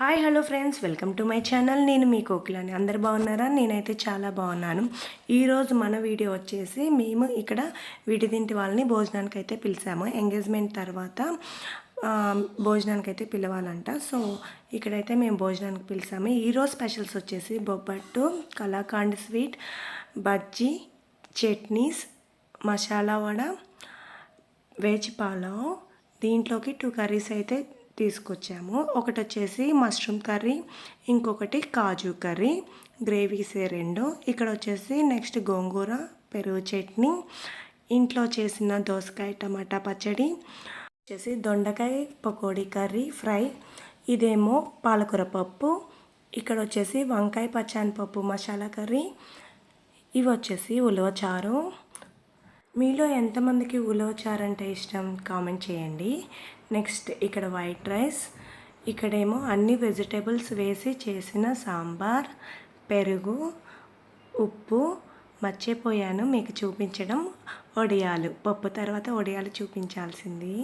Hi hello friends. Welcome to my channel. నేను మీ కోకిలని. అందరు బాగున్నారా? నేనైతే చాలా బాగున్నాను. ఈరోజు మన వీడియో వచ్చేసి మేము ఇక్కడ విడిదింటి వాళ్ళని భోజనానికి అయితే పిలిచాము. ఎంగేజ్మెంట్ తర్వాత భోజనానికి అయితే పిలవాలంట. సో ఇక్కడైతే మేము భోజనానికి పిలిచాము. ఈరోజు స్పెషల్స్ వచ్చేసి bobbattu kalakand sweet bajji chutneys masala vada veg దీంట్లోకి టూ కర్రీస్ అయితే తీసుకొచ్చాము. ఒకటి వచ్చేసి మష్రూమ్ కర్రీ ఇంకొకటి కాజు కర్రీ గ్రేవీసే రెండు. ఇక్కడ వచ్చేసి నెక్స్ట్ గోంగూర పెరుగు చట్నీ ఇంట్లో చేసిన దోసకాయ టమాటా పచ్చడి వచ్చేసి దొండకాయ పకోడీ కర్రీ ఫ్రై ఇదేమో పాలకూర పప్పు ఇక్కడ వచ్చేసి వంకాయ పచ్చాని పప్పు మసాలా కర్రీ ఇవి వచ్చేసి ఉలవచారు మీలో ఎంతమందికి ఉలవచారంటే ఇష్టం? కామెంట్ చేయండి. నెక్స్ట్ ఇక్కడ వైట్ రైస్. ఇక్కడేమో అన్ని వెజిటేబుల్స్ వేసి చేసిన సాంబార్ పెరుగు ఉప్పు మర్చిపోయాను మీకు చూపించడం వడియాలు పప్పు తర్వాత వడియాలు చూపించాల్సింది.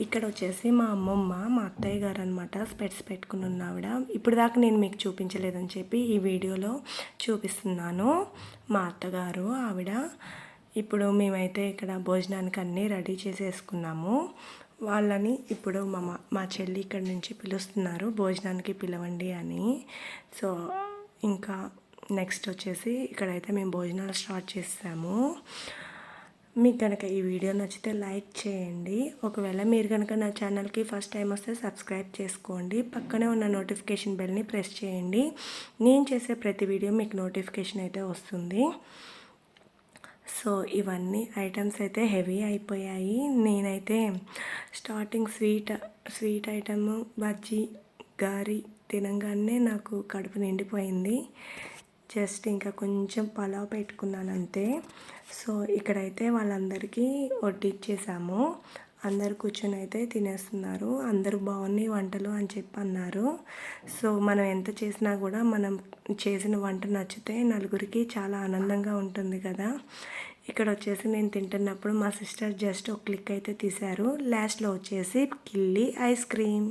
ఇక్కడ వచ్చేసి మా అమ్మమ్మ మా అత్తయ్య గారు అనమాట స్పెట్స్ పెట్టుకుని ఉన్నావిడ. ఇప్పుడు దాకా నేను మీకు చూపించలేదని చెప్పి ఈ వీడియోలో చూపిస్తున్నాను. మా అత్తగారు ఆవిడ ఇప్పుడు మేమైతే ఇక్కడ భోజనానికి అన్నీ రెడీ చేసేసుకున్నాము. వాళ్ళని ఇప్పుడు మా మా- చెల్లి ఇక్కడ నుంచి పిలుస్తున్నారు భోజనానికి పిలవండి అని. సో ఇంకా నెక్స్ట్ వచ్చేసి ఇక్కడైతే మేము భోజనాలు స్టార్ట్ చేసాము మీకు కనుక ఈ వీడియో నచ్చితే లైక్ చేయండి. ఒకవేళ మీరు కనుక నా ఛానల్కి ఫస్ట్ టైం వస్తే సబ్స్క్రైబ్ చేసుకోండి. పక్కనే ఉన్న నోటిఫికేషన్ బెల్ని ప్రెస్ చేయండి. నేను చేసే ప్రతి వీడియో మీకు నోటిఫికేషన్ అయితే వస్తుంది. సో ఇవన్నీ ఐటమ్స్ అయితే హెవీ అయిపోయాయి. నేనైతే starting sweet sweet item bajji గారి తినగానే నాకు కడుపు నిండిపోయింది. జస్ట్ ఇంకా కొంచెం పలావ్ పెట్టుకున్నాను అంతే. సో ఇక్కడైతే వాళ్ళందరికీ వడ్డిచ్చేసాము అందరు కూర్చొని అయితే తినేస్తున్నారు. అందరూ బాగున్నాయి వంటలు అని చెప్పి అన్నారు. సో మనం ఎంత చేసినా కూడా మనం చేసిన వంట నచ్చితే నలుగురికి చాలా ఆనందంగా ఉంటుంది కదా. ఇక్కడ వచ్చేసి నేను తింటున్నప్పుడు మా సిస్టర్ జస్ట్ ఒక క్లిక్ అయితే తీశారు. లాస్ట్లో వచ్చేసి కిల్లి ఐస్ క్రీమ్.